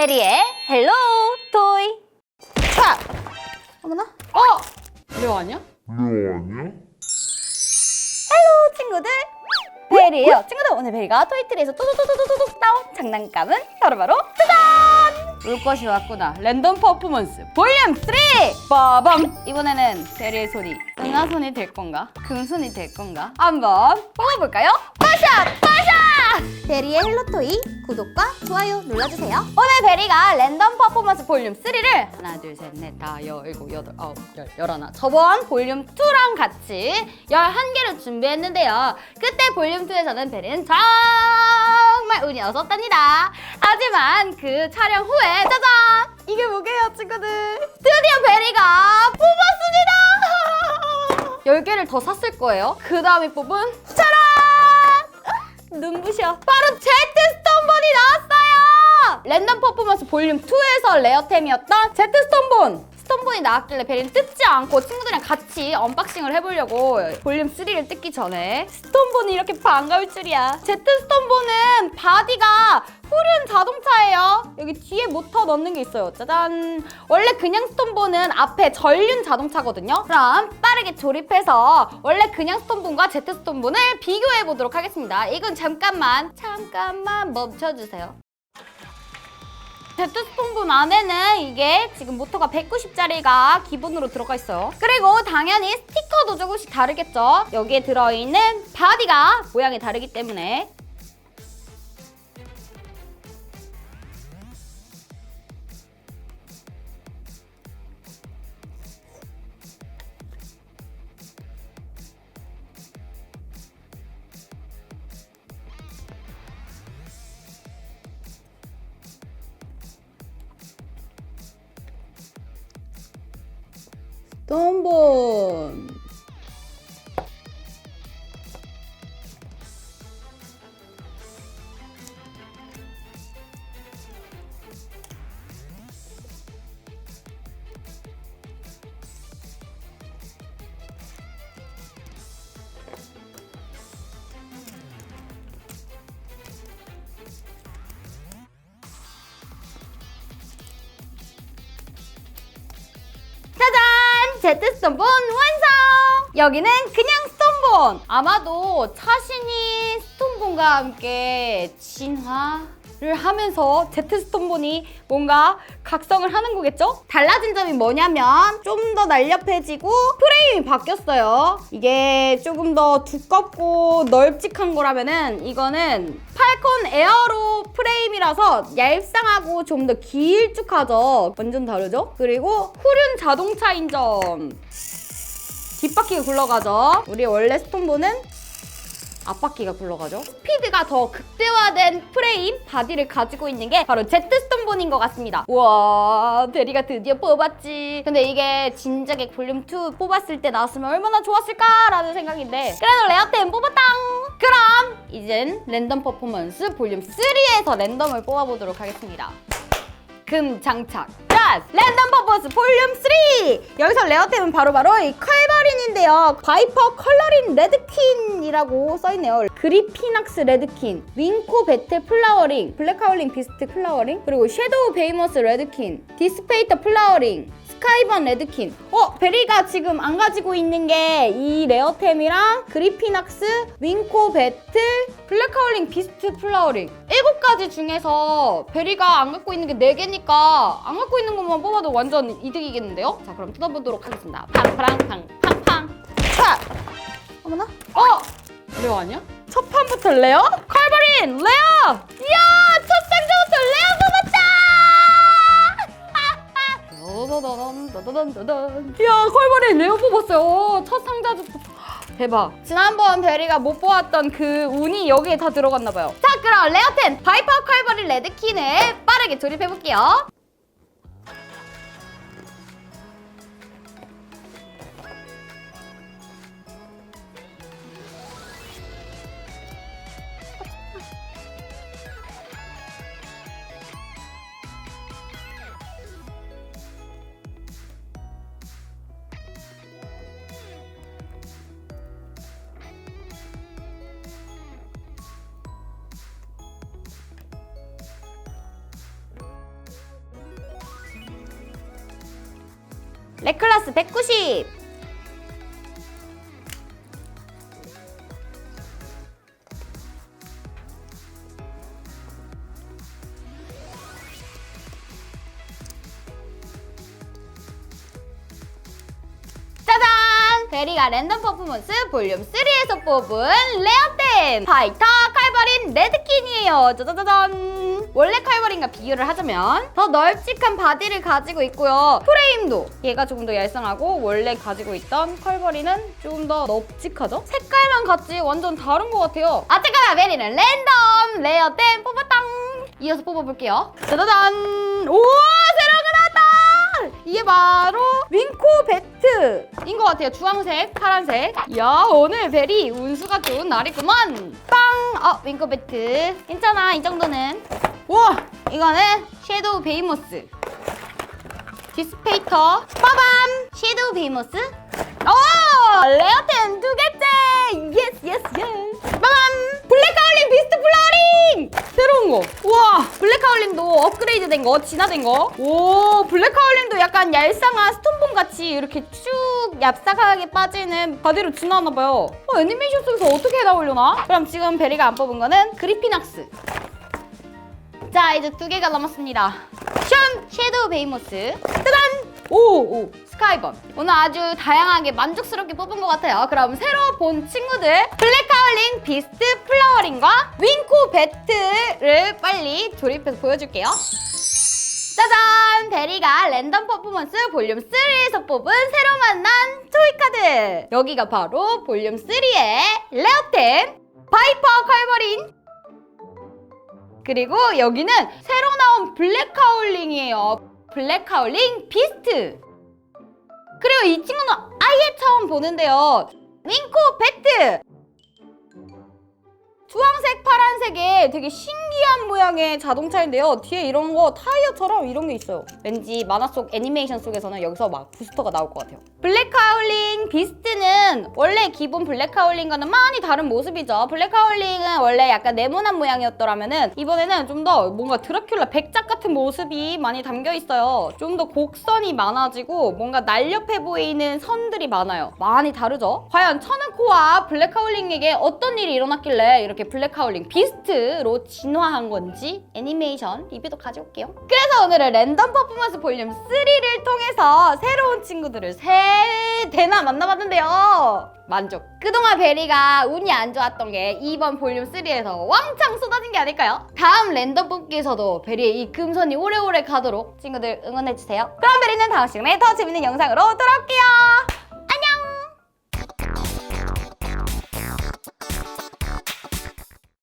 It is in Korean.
베리의 헬로 토이. 차. 어머나. 어! 레오 아니야? 레오 아니야? 헬로 친구들. 베리예요. 친구들 오늘 베리가 토이트리에서 또또또또또또 나온 장난감은 바로바로 짜잔! 올 것이 왔구나. 랜덤 퍼포먼스 볼륨 3! 빠밤! 이번에는 베리의 손이 은하 손이 될 건가? 금 손이 될 건가? 한번 뽑아볼까요? 빠샤 빠샤! 베리의 헬로 토이 구독과 좋아요 눌러주세요. 오늘 베리가 랜덤 퍼포먼스 볼륨 3를 하나, 둘, 셋, 넷, 다, 여, 일곱, 여덟, 아홉, 열, 열하나. 저번 볼륨 2랑 같이 11개를 준비했는데요. 그때 볼륨 2에서는 베리는 정말 운이 없었답니다. 하지만 그 촬영 후에 짜잔! 이게 뭐게요, 친구들? 드디어 베리가 뽑았습니다! 10개를 더 샀을 거예요. 그 다음에 뽑은! 눈부셔. 바로 제트 스톤본이 나왔어요! 랜덤 퍼포먼스 볼륨 2에서 레어템이었던 제트 스톤본! 스톤본이 나왔길래 베리는 뜯지 않고 친구들이랑 같이 언박싱을 해보려고 볼륨 3를 뜯기 전에 스톤본이 이렇게 반가울 줄이야. 제트 스톤본은 바디가 후륜 자동차예요. 여기 뒤에 모터 넣는 게 있어요. 짜잔. 원래 그냥 스톤본은 앞에 전륜 자동차거든요. 그럼 빠르게 조립해서 원래 그냥 스톤본과 제트 스톤본을 비교해 보도록 하겠습니다. 이건 잠깐만, 잠깐만 멈춰주세요. 제트스톤본 안에는 이게 지금 모터가 190짜리가 기본으로 들어가 있어요. 그리고 당연히 스티커도 조금씩 다르겠죠. 여기에 들어있는 바디가 모양이 다르기 때문에 Dombon. 제트 스톤본 완성! 여기는 그냥 스톤본! 아마도 차신이 스톤본과 함께 진화 를 하면서 제트스톤본이 뭔가 각성을 하는 거겠죠? 달라진 점이 뭐냐면 좀 더 날렵해지고 프레임이 바뀌었어요. 이게 조금 더 두껍고 널찍한 거라면은 이거는 팔콘 에어로 프레임이라서 얄쌍하고 좀 더 길쭉하죠. 완전 다르죠? 그리고 후륜 자동차인 점. 뒷바퀴가 굴러가죠. 우리 원래 스톤보는 앞바퀴가 굴러가죠. 스피드가 더 극대화된 프레임 바디를 가지고 있는 게 바로 제트 스톤본인 것 같습니다. 우와, 대리가 드디어 뽑았지. 근데 이게 진작에 볼륨 2 뽑았을 때 나왔으면 얼마나 좋았을까라는 생각인데 그래도 레어템 뽑았당. 그럼 이젠 랜덤 퍼포먼스 볼륨 3에서 랜덤을 뽑아보도록 하겠습니다. 금 장착 자 랜덤 퍼포먼스 볼륨 3 여기서 레어템은 바로바로 이 컬 버린인데요. 바이퍼 컬러린 레드킨이라고 써있네요. 그리피낙스 레드킨 윙코 베테 플라워링 블랙하울링 비스트 플라워링 그리고 섀도우 베이머스 레드킨 디스페이터 플라워링 스카이번 레드킨. 어 베리가 지금 안 가지고 있는 게 이 레어템이랑 그리피낙스 윙코 배틀 블랙하울링 비스트 플라워링. 일곱 가지 중에서 베리가 안 갖고 있는 게네 개니까 안 갖고 있는 것만 뽑아도 완전 이득이겠는데요? 자 그럼 뜯어보도록 하겠습니다. 팡팡팡 어머나? 어! 레오 아니야? 첫 판부터 레오? 컬버린! 레오! 이야! 첫 상자부터 레오 뽑았다! 이야, 컬버린 레오 뽑았어요. 첫 상자부터. 대박. 지난번 베리가 못 보았던 그 운이 여기에 다 들어갔나봐요. 자, 그럼 레오텐 바이퍼 컬버린 레드킨을 빠르게 조립해볼게요. 레클라스 190 짜잔! 베리가 랜덤 퍼포먼스 볼륨 3에서 뽑은 레어템 파이터 칼버린 레드킨이에요. 짜자자잔! 원래 칼버린과 비교를 하자면 더 널찍한 바디를 가지고 있고요. 프레임도 얘가 조금 더 얄쌍하고 원래 가지고 있던 칼버린은 조금 더 넙직하죠? 색깔만 같지 완전 다른 것 같아요. 어쨌거나 베리는 랜덤 레어템 뽑았당! 이어서 뽑아볼게요. 짜자잔! 우와! 거 나왔다! 이게 바로 윙코 배트인 것 같아요. 주황색, 파란색. 야 오늘 베리 운수가 좋은 날이구만. 빵! 어 윙코 배트. 괜찮아 이 정도는. 우와 이거는 섀도우 베이모스. 디스페이터. 빠밤! 섀도우 베이모스. 오! 레어템 두 개째! 예스 예스 예스! 빠밤! 블랙하울링 비스트 플라워링! 새로운 거. 우와! 블랙하울링도 업그레이드 된 거, 진화된 거. 오! 블랙하울링도 약간 얄쌍한 스톤봉 같이 이렇게 쭉 얍삭하게 빠지는 바디로 진화하나 봐요. 어, 애니메이션 속에서 어떻게 나오려나? 그럼 지금 베리가 안 뽑은 거는 그리피낙스. 자, 이제 두 개가 남았습니다. 션! 섀도우 베이모스. 짜잔! 오! 오! 스카이번. 오늘 아주 다양하게 만족스럽게 뽑은 것 같아요. 그럼 새로 본 친구들 블랙하울링 비스트 플라워링과 윙코 배트를 빨리 조립해서 보여줄게요. 짜잔! 베리가 랜덤 퍼포먼스 볼륨 3에서 뽑은 새로 만난 토이 카드! 여기가 바로 볼륨 3의 레어템 바이퍼 컬버린 그리고 여기는 새로 나온 블랙하울링이에요. 블랙하울링 비스트. 그리고 이 친구는 아예 처음 보는데요. 윙코 배트. 주황색, 파란색의 되게 신기한 모양의 자동차인데요. 뒤에 이런 거 타이어처럼 이런 게 있어요. 왠지 만화 속 애니메이션 속에서는 여기서 막 부스터가 나올 것 같아요. 블랙 하울링 비스트는 원래 기본 블랙 하울링과는 많이 다른 모습이죠. 블랙 하울링은 원래 약간 네모난 모양이었더라면은 이번에는 좀 더 뭔가 드라큘라 백작 같은 모습이 많이 담겨 있어요. 좀 더 곡선이 많아지고 뭔가 날렵해 보이는 선들이 많아요. 많이 다르죠? 과연 천은코와 블랙 하울링에게 어떤 일이 일어났길래 이렇게 블랙 하울링 비스트 로 진화한 건지 애니메이션 리뷰도 가져올게요. 그래서 오늘은 랜덤 퍼포먼스 볼륨 3를 통해서 새로운 친구들을 세 대나 만나봤는데요. 만족. 그동안 베리가 운이 안 좋았던 게 이번 볼륨 3에서 왕창 쏟아진 게 아닐까요? 다음 랜덤 뽑기에서도 베리의 이 금손이 오래오래 가도록 친구들 응원해주세요. 그럼 베리는 다음 시간에 더 재밌는 영상으로 돌아올게요.